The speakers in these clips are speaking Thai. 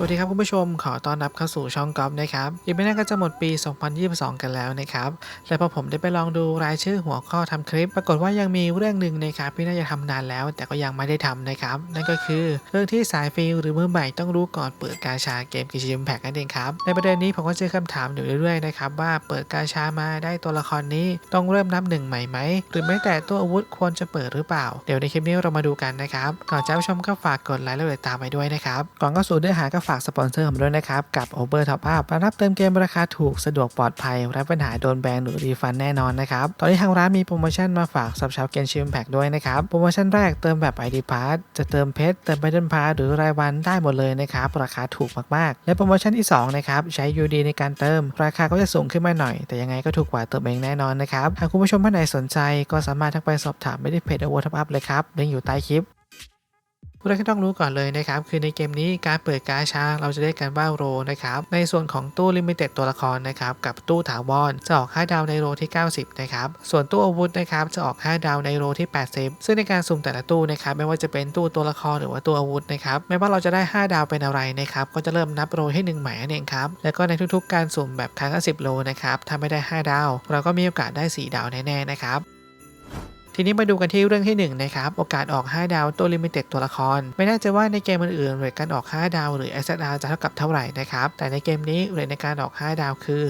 สวัสดีครับคุณผู้ชมขอต้อนรับเข้าสู่ช่องกอล์ฟนะครับอีกไม่นานก็จะหมดปี 2022 กันแล้วนะครับและพอผมได้ไปลองดูรายชื่อหัวข้อทำคลิป ปรากฏว่ายังมีเรื่องหนึ่งนะครับที่น่าจะทำนานแล้ว แต่ก็ยังไม่ได้ทำนะครับนั่นก็คือเรื่องที่สายฟิลหรือมือใหม่ต้องรู้ก่อนเปิดกาชาเกมกิจมแพ็กนั่นเองครับในประเด็นนี้ผมก็เจอคำถามอยู่เรื่อยๆนะครับว่าเปิดกาชามาได้ตัวละครนี้ต้องเริ่มนับหนึ่งใหม่ไหมหรือแม้แต่ตัวอาวุธควรจะเปิดหรือเปล่า เดี๋ยวในคลิปนี้เรามาดูกันนะครับก่อนจะรับชมก็ฝากกดไลค์และติดตามไปด้วยนะครับก่อนเข้าสู่เนื้อหาก็ฝากสปอนเซอร์ผมด้วยนะครับ กับ Uber Top Up รับเติมเกมราคาถูกสะดวกปลอดภัยไร้ปัญหาโดนแบนหรือรีฟันแน่นอนนะครับ ตอนนี้ทางร้านมีโปรโมชั่นมาฝากสับชาวเกนชิมแพ็กด้วยนะครับ โปรโมชั่นแรกเติมแบบ ID Pass จะเติมเพชรเติม Battle Pass หรือรายวันได้หมดเลยนะครับ ราคาถูกมากๆ และโปรโมชั่นที่2นะครับใช้ UD ในการเติม ราคาก็จะสูงขึ้นมาหน่อย แต่ยังไงก็ถูกกว่าเติมเองแน่นอนนะครับหากคุณผู้ชมท่านไหนสนใจ ก็สามารถทักไปสอบถามไม่ได้เพจ Uber Top Up เลยครับลิงก์อยู่ใต้คลิป ผู้แรกที่ต้องรู้ก่อนเลยนะครับคือในเกมนี้การเปิดกาชาเราจะเรียกกันว่าโรนะครับในส่วนของตู้ลิมิเต็ดตัวละครนะครับกับตู้ถาวรจะออก 5 ดาวในโรที่ 90 นะครับส่วนตู้อาวุธนะครับจะออก 5 ดาวในโรที่ 80 ซึ่งในการสุ่มแต่ละตู้นะครับไม่ว่าจะเป็นตู้ตัวละครหรือว่าตัวอาวุธนะครับไม่ว่าเราจะได้ 5 ดาวเป็นอะไรนะครับก็จะเริ่มนับโรให้1ใหม่นั่นเองครับแล้วก็ในทุกๆ การสุ่มแบบครั้งละ10โลนะครับถ้าไม่ได้ 5 ดาว เราก็มีโอกาสได้ 4 ดาวแน่ๆนะครับ ทีนี้มาดูกันที่เรื่องที่1นะครับโอกาสออก 5 ดาวตัวลิมิเต็ดตัวละคร ไม่แน่ใจว่าในเกมอื่นๆเรทการออก 5 ดาว หรือ SSR จะเท่ากับเท่าไหร่นะครับแต่ในเกมนี้เรทในการออก 5 ดาวคือ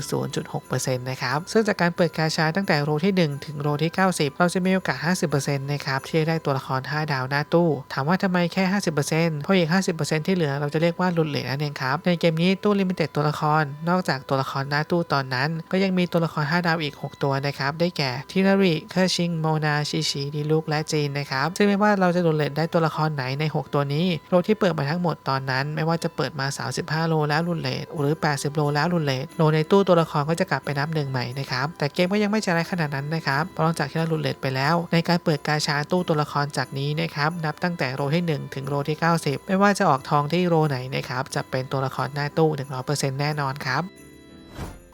0.6%นะครับซึ่งจากการเปิดกาชาตั้งแต่โรที่ 1 ถึงโรที่ 90 เราจะมีโอกาส 50%นะครับที่จะได้ตัวละคร 5 ดาวหน้าตู้ ถามว่าทำไมแค่ 50%เพราะอีก 50%ที่เหลือเราจะเรียกว่าหลุดเหลทนั่นเองครับในเกมนี้ตู้ลิมิเต็ดตัวละคร นอกจากตัวละครหน้าตู้ตอนนั้น ก็ยังมีตัวละคร 5 ดาวอีก 6 ตัวนะครับได้แก่ทินาริเคอร์ชิงโมนาชิชิดิลุกและจีนนะครับ ซึ่งไม่ว่าเราจะโดนเลทได้ตัวละครไหนใน 6 ตัวนี้โลที่เปิดมาทั้งหมดตอนนั้น ไม่ว่าจะเปิดมา 35 โลแล้วรุนเลทหรือ 80 โลแล้วรุนเลทโลในตู้ตัวละครก็จะกลับไปนับหนึ่งใหม่นะครับแต่เกมก็ยังไม่จร้ายขนาดนั้นนะครับเพราะหลังจากที่เรารุนเลทไปแล้ว ในการเปิดกาชาตู้ตัวละครจากนี้นะครับนับตั้งแต่โลที่ 1 ถึงโลที่ 90 ไม่ว่าจะออกทองที่โลไหนนะครับจะเป็นตัวละครหน้าตู้ 100%แน่นอนครับ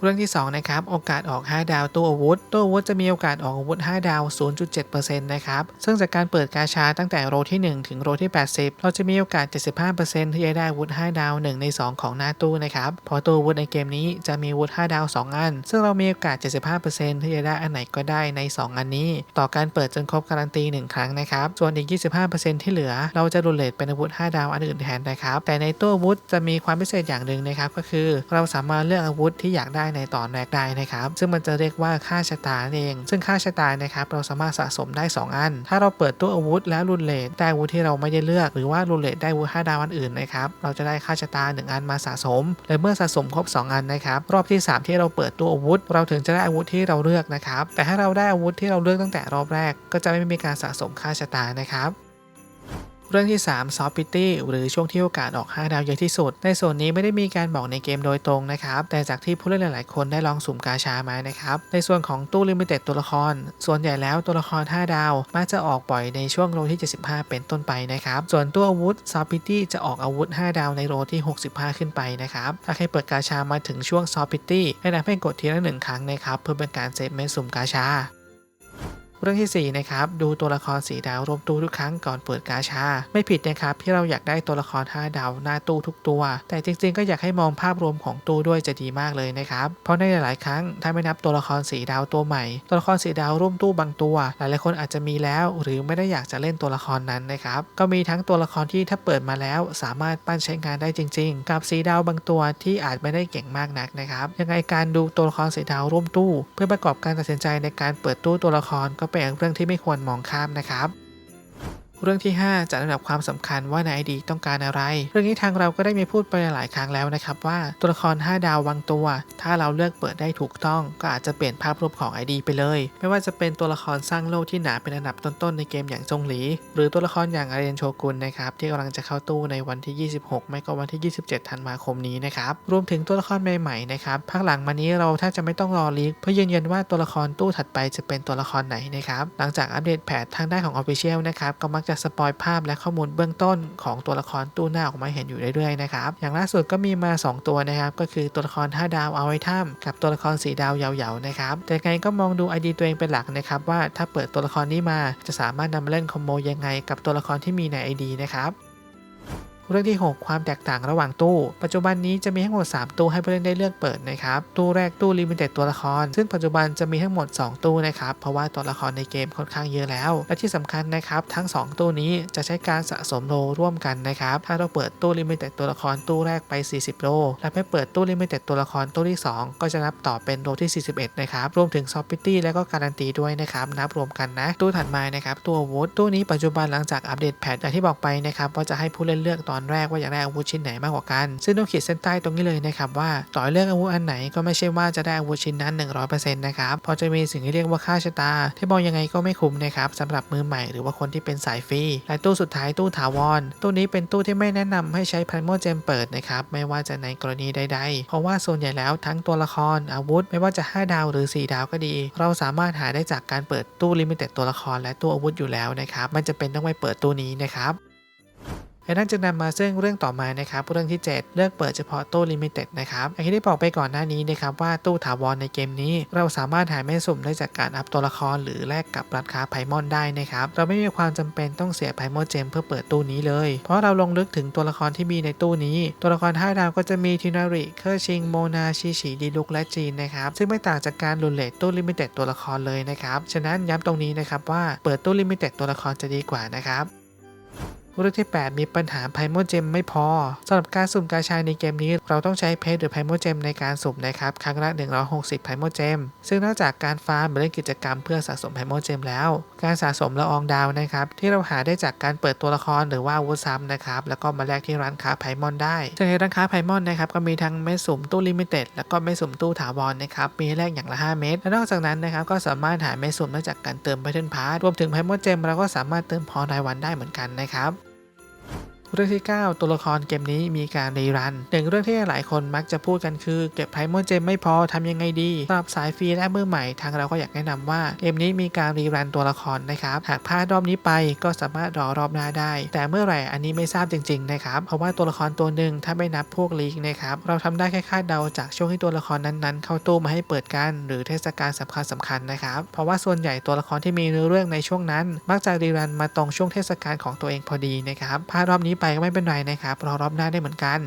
เรื่องที่ 2 นะครับ โอกาสออก 5 ดาวตู้อาวุธตู้อาวุธจะมีโอกาสออกอาวุธ 5 ดาว 0.7%นะครับ ซึ่งจากการเปิดกาชาตั้งแต่โรที่ 1 ถึงโรที่ 80 เราจะมีโอกาส 75%ที่จะได้อาวุธ 5 ดาว 1 ใน 2 ของหน้าตู้นะครับเพราะตู้อาวุธในเกมนี้จะมีอาวุธ 5 ดาว 2 อัน ซึ่งเรามีโอกาส 75%ที่จะได้อันไหนก็ได้ใน 2 อันนี้ ต่อการเปิดจนครบการันตี 1 ครั้งนะครับ ส่วนอีก 25%ที่เหลือ เราจะรุนเลทเป็นอาวุธ 5 ดาวอันอื่นแทนนะครับ แต่ในตู้อาวุธจะมีความพิเศษอย่างหนึ่งนะครับ ก็คือ เราสามารถเลือกอาวุธที่อยากได้ในตอนแรกได้นะครับ ซึ่งมันจะเรียกว่าค่าชะตาเอง ซึ่งค่าชะตานะครับเราสามารถสะสมได้ 2 อัน ถ้าเราเปิดตู้อาวุธแล้วรุนเลทได้อาวุธที่เราไม่ได้เลือก หรือว่ารุนเลทได้อาวุธ5ดาวอันอื่นนะครับ เราจะได้ค่าชะตา 1 อันมาสะสม และเมื่อสะสมครบ 2 อันนะครับ รอบที่ 3 ที่เราเปิดตู้อาวุธ เราถึงจะได้อาวุธที่เราเลือกนะครับ แต่ถ้าเราได้อาวุธที่เราเลือกตั้งแต่รอบแรก ก็จะไม่มีการสะสมค่าชะตานะครับ เรื่องที่ 3 Soft Pity หรือช่วงที่โอกาสออก 5 ดาวเยอะที่สุด ในส่วนนี้ไม่ได้มีการบอกในเกมโดยตรงนะครับ แต่จากที่ผู้เล่นหลาย ๆ คนได้ลองสุ่มกาชามานะครับ ในส่วนของตู้ลิมิเต็ดตัวละคร ส่วนใหญ่แล้วตัวละคร 5 ดาวมักจะออกบ่อยในช่วงโลที่ 75 เป็นต้นไปนะครับ ส่วนตัวอาวุธ Soft Pity จะออกอาวุธ 5 ดาวในโลที่ 65 ขึ้นไปนะครับ ถ้าใครเปิดกาชามาถึงช่วง Soft Pity แนะนำให้กดทีละหนึ่งครั้งนะครับเพื่อเป็นการเซฟเมนสุ่มกาชา เรื่องที่ 4 นะครับ ดูตัวละครสีดาวรวมตู้ทุกครั้งก่อนเปิดกาชา ไม่ผิดนะครับที่เราอยากได้ตัวละคร 5 ดาวหน้าตู้ทุกตัว แต่จริงๆ ก็อยากให้มองภาพรวมของตู้ด้วยจะดีมากเลยนะครับ เพราะในหลายๆ ครั้งถ้าไม่นับตัวละครสีดาวตัวใหม่ ตัวละครสีดาวร่วมตู้บางตัว หลายๆคนอาจจะมีแล้ว หรือไม่ได้อยากจะเล่นตัวละครนั้นนะครับก็มีทั้งตัวละครที่ถ้าเปิดมาแล้ว สามารถปั้นใช้งานได้จริง ๆ กับสีดาวบางตัวที่อาจไม่ได้เก่งมากนักนะครับยังไงการดูตัวละครสีดาวร่วมตู้ เพื่อประกอบการตัดสินใจในการเปิดตู้ตัวละครก็เป็นเรื่องที่ไม่ควรมองข้ามนะครับ เรื่องที่ 5 จัดลำดับความสำคัญว่าในไอดีต้องการอะไร เรื่องนี้ทางเราก็ได้มีพูดไปหลายครั้งแล้วนะครับว่าตัวละคร 5 ดาวบางตัว ถ้าเราเลือกเปิดได้ถูกต้อง ก็อาจจะเปลี่ยนภาพรวมของ ID ไปเลย ไม่ว่าจะเป็นตัวละครสร้างโลกที่หนาเป็นอันดับต้นๆในเกมอย่างจงหลี หรือตัวละครอย่างอาเรียนโชกุนนะครับที่กำลังจะเข้าตู้ในวันที่ 26 ไม่ก็วันที่ 27 ธันวาคมนี้นะครับรวมถึงตัวละครใหม่ๆนะครับภาคหลังมานี้เราแทบจะไม่ต้องรอลีกเพื่อยืนยันว่าตัวละครตู้ถัดไปจะเป็นตัวละครไหนนะครับหลังจากอัปเดตแพททางด้านของ Official นะครับก็มักจะสปอยภาพและข้อมูลเบื้องต้นของตัวละครตู้หน้าออกมาเห็นอยู่เรื่อยๆนะครับอย่างล่าสุดก็มีมา 2 ตัวนะครับก็คือตัวละคร 5 ดาวเอาไว้ถ้ำกับตัวละคร 4 ดาวเยาๆนะครับแต่ไงก็มองดูไอดีตัวเองเป็นหลักนะครับว่าถ้าเปิดตัวละครนี้มาจะสามารถนำมาเล่นคอมโบยังไงกับตัวละครที่มีในไอดีนะครับ เรื่องที่ 6 ความแตกต่างระหว่างตู้ ปัจจุบันนี้จะมีทั้งหมด 3 ตู้ให้ผู้เล่นได้เลือกเปิดนะครับ ตู้แรกตู้ลิมิเต็ดตัวละคร ซึ่งปัจจุบันจะมีทั้งหมด 2 ตู้นะครับ เพราะว่าตัวละครในเกมค่อนข้างเยอะแล้ว และที่สำคัญนะครับ ทั้ง 2 ตู้นี้จะใช้การสะสมโลร่วมกันนะครับ ถ้าเราเปิดตู้ลิมิเต็ดตัวละครตู้แรกไป 40 โล และไปเปิดตู้ลิมิเต็ดตัวละครตู้ที่ 2 ก็จะนับต่อเป็นโลที่ 41 นะครับ รวมถึงซอฟปิตี้และก็การันตีด้วยนะครับ นับรวมกันนะ ตู้ถัดมานะครับ ตัววุธตู้นี้ปัจจุบันหลังจากอัปเดตแพทอย่างที่บอกไปนะครับว่าจะให้ผู้เล่นเลือกตอนแรกว่าอยากได้อาวุธชิ้นไหนมากกว่ากัน ซึ่งต้องขีดเส้นใต้ตรงนี้เลยนะครับว่าต่อเลือกอาวุธอันไหนก็ไม่ใช่ว่าจะได้อาวุธชิ้นนั้น 100%นะครับพราะจะมีสิ่งที่เรียกว่าค่าชะตา ที่มองยังไงก็ไม่คุ้มนะครับสำหรับมือใหม่หรือว่าคนที่เป็นสายฟรีและตู้สุดท้ายตู้ถาวรตู้นี้เป็นตู้ที่ไม่แนะนำให้ใช้พันโมเจมเปิดนะครับไม่ว่าจะในกรณีใด ๆ เพราะว่าส่วนใหญ่แล้วทั้งตัวละครอาวุธ ไม่ว่าจะ 5 ดาวหรือ 4 ดาวก็ดี เราสามารถหาได้จากการเปิดตู้ลิมิเต็ดตัวละครและตู้อาวุธอยู่แล้วนะครับมันจะเป็นต้องไปเปิดตู้นี้นะครับ และนั่นจึงนำมาซึ่งเรื่องต่อมานะครับเรื่องที่ 7 เลือกเปิดเฉพาะตู้ลิมิเต็ดนะครับอย่างที่ได้บอกไปก่อนหน้านี้นะครับว่าตู้ถาวรในเกมนี้ เราสามารถหาแม่สุ่มได้จากการอัพตัวละครหรือแลกกับร้านค้าไพมอนได้นะครับเราไม่มีความจำเป็นต้องเสียไพมอนเจมเพื่อเปิดตู้นี้เลย เพราะเราลงลึกถึงตัวละครที่มีในตู้นี้ ตัวละคร5ดาวก็จะมีทินาริเคอร์ชิงโมนาชิชิดีลุกและจีนนะครับซึ่งไม่ต่างจากการลุนเลตตู้ลิมิเต็ดตัวละครเลยนะครับฉะนั้นย้ำตรงนี้นะครับว่าเปิดตู้ลิมิเต็ดตัวละครจะดีกว่านะครับ เรื่องที่ 8 มีปัญหาไพโมเจมไม่พอสำหรับการสุ่มกาชาในเกมนี้ เราต้องใช้เพชรหรือไพโมเจมในการสุ่มนะครับ ครั้งละ 160 ไพโมเจม ซึ่งนอกจากการฟาร์มหรือเล่นกิจกรรมเพื่อสะสมไพโมเจมแล้ว การสะสมละอองดาวนะครับ ที่เราหาได้จากการเปิดตัวละครหรือว่าอาวุธซ้ำนะครับ แล้วก็มาแลกที่ร้านค้าไพมอนได้ซึ่งในร้านค้าไพมอนนะครับก็มีทั้งเม็ดสุ่มตู้ลิมิเต็ดแล้วก็เม็ดสุ่มตู้ถาวรนะครับ มีให้แลกอย่างละ 5 เม็ด และนอกจากนั้นนะครับก็สามารถหาเม็ดสุ่มได้จากการเติมไพเทนพาร์รวมถึงไพโมเจมเราก็สามารถเติมพอรายวันได้เหมือนกันนะครับ เรื่องที่ 9 ตัวละครเกมนี้มีการรีรันหนึ่งเรื่องที่หลายคนมักจะพูดกันคือเก็บไพโมเจมไม่พอทำยังไงดีสำหรับสายฟรีและมือใหม่ทางเราก็อยากแนะนำว่าเกมนี้มีการรีรันตัวละครนะครับหากพลาดรอบนี้ไปก็สามารถรอรอบหน้าได้ แต่เมื่อไหร่อันนี้ไม่ทราบจริงๆนะครับเพราะว่าตัวละครตัวหนึ่งถ้าไม่นับพวกลีกนะครับเราทำได้แค่คาดเดาจากช่วงที่ตัวละครนั้นๆ เข้าตู้มาให้เปิดกัน หรือเทศกาลสำคัญสำคัญนะครับเพราะว่าส่วนใหญ่ตัวละครที่มีเนื้อเรื่องในช่วงนั้น มักจะรีรันมาตรงช่วงเทศกาลของตัวเองพอดีนะครับพลาดรอบนี้ไปก็ไม่เป็นไรนะครับรอรอบหน้าได้เหมือนกัน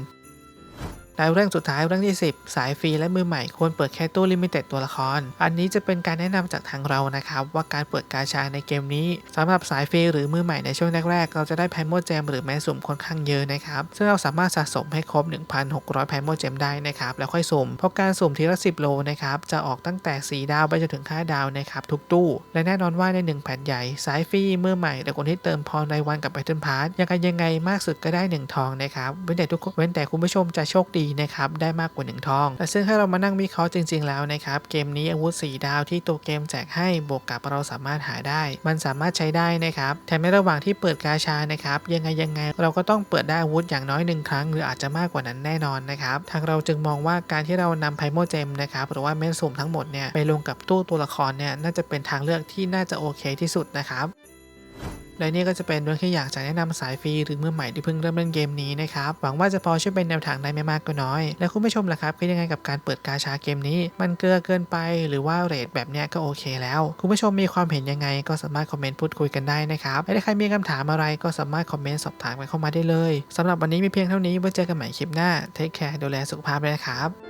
และเรื่องสุดท้ายเรื่องที่ 10 สายฟรีและมือใหม่ควรเปิดแค่ตู้ลิมิเต็ดตัวละคร อันนี้จะเป็นการแนะนำจากทางเรานะครับ ว่าการเปิดกาชาในเกมนี้สำหรับสายฟรีหรือมือใหม่ในช่วงแรกๆ เราจะได้ไพโมเจมหรือแม้สุ่มค่อนข้างเยอะนะครับ ซึ่งเราสามารถสะสมให้ครบ 1,600ไพโมเจมได้นะครับ แล้วค่อยสุ่ม เพราะการสุ่มทีละ 10 โลนะครับจะออกตั้งแต่ 4 ดาวไปจนถึง 5 ดาวนะครับทุกตู้ และแน่นอนว่าใน 1 แผ่นใหญ่สายฟรีมือใหม่และคนที่เติมพรในวันกับไ a เทิลพาร์ทยังไงยังไงมากสุดก็ได้ 1 ทองนะครับเว้นแต่ทุกเว้นแต่คุณผู้ชมจะโชคดีนะครับได้มากกว่า 1 ทองและซึ่งถ้าเรามานั่งวิเคราะห์จริง ๆ แล้วนะครับเกมนี้อาวุธ 4 ดาวที่ตัวเกมแจกให้บวกกับเราสามารถหาได้ มันสามารถใช้ได้นะครับแถมในระหว่างที่เปิดกาชานะครับยังไงยังไงเราก็ต้องเปิดได้อาวุธอย่างน้อยหนึ่งครั้ง หรืออาจจะมากกว่านั้นแน่นอนนะครับทางเราจึงมองว่าการที่เรานำไพโมเจมนะครับหรือว่าเม็ดสุ่มทั้งหมดเนี่ยไปลงกับตู้ตัวละครเนี่ยน่าจะเป็นทางเลือกที่น่าจะโอเคที่สุดนะครับ และนี่ก็จะเป็นเรื่องที่อยากจะแนะนำสายฟรีหรือมือใหม่ที่เพิ่งเริ่มเล่นเกมนี้นะครับ หวังว่าจะพอช่วยเป็นแนวทางได้ไม่มากก็น้อย และคุณผู้ชมล่ะครับคิดยังไงกับการเปิดกาชาเกมนี้ มันเกลือเกินไปหรือว่าเรทแบบเนี้ยก็โอเคแล้ว คุณผู้ชมมีความเห็นยังไงก็สามารถคอมเมนต์พูดคุยกันได้นะครับและถ้าใครมีคำถามอะไรก็สามารถคอมเมนต์สอบถามกันเข้ามาได้เลยสำหรับวันนี้มีเพียงเท่านี้ไว้เจอกันใหม่คลิปหน้าเทคแคร์ดูแลสุขภาพด้วยนะครับ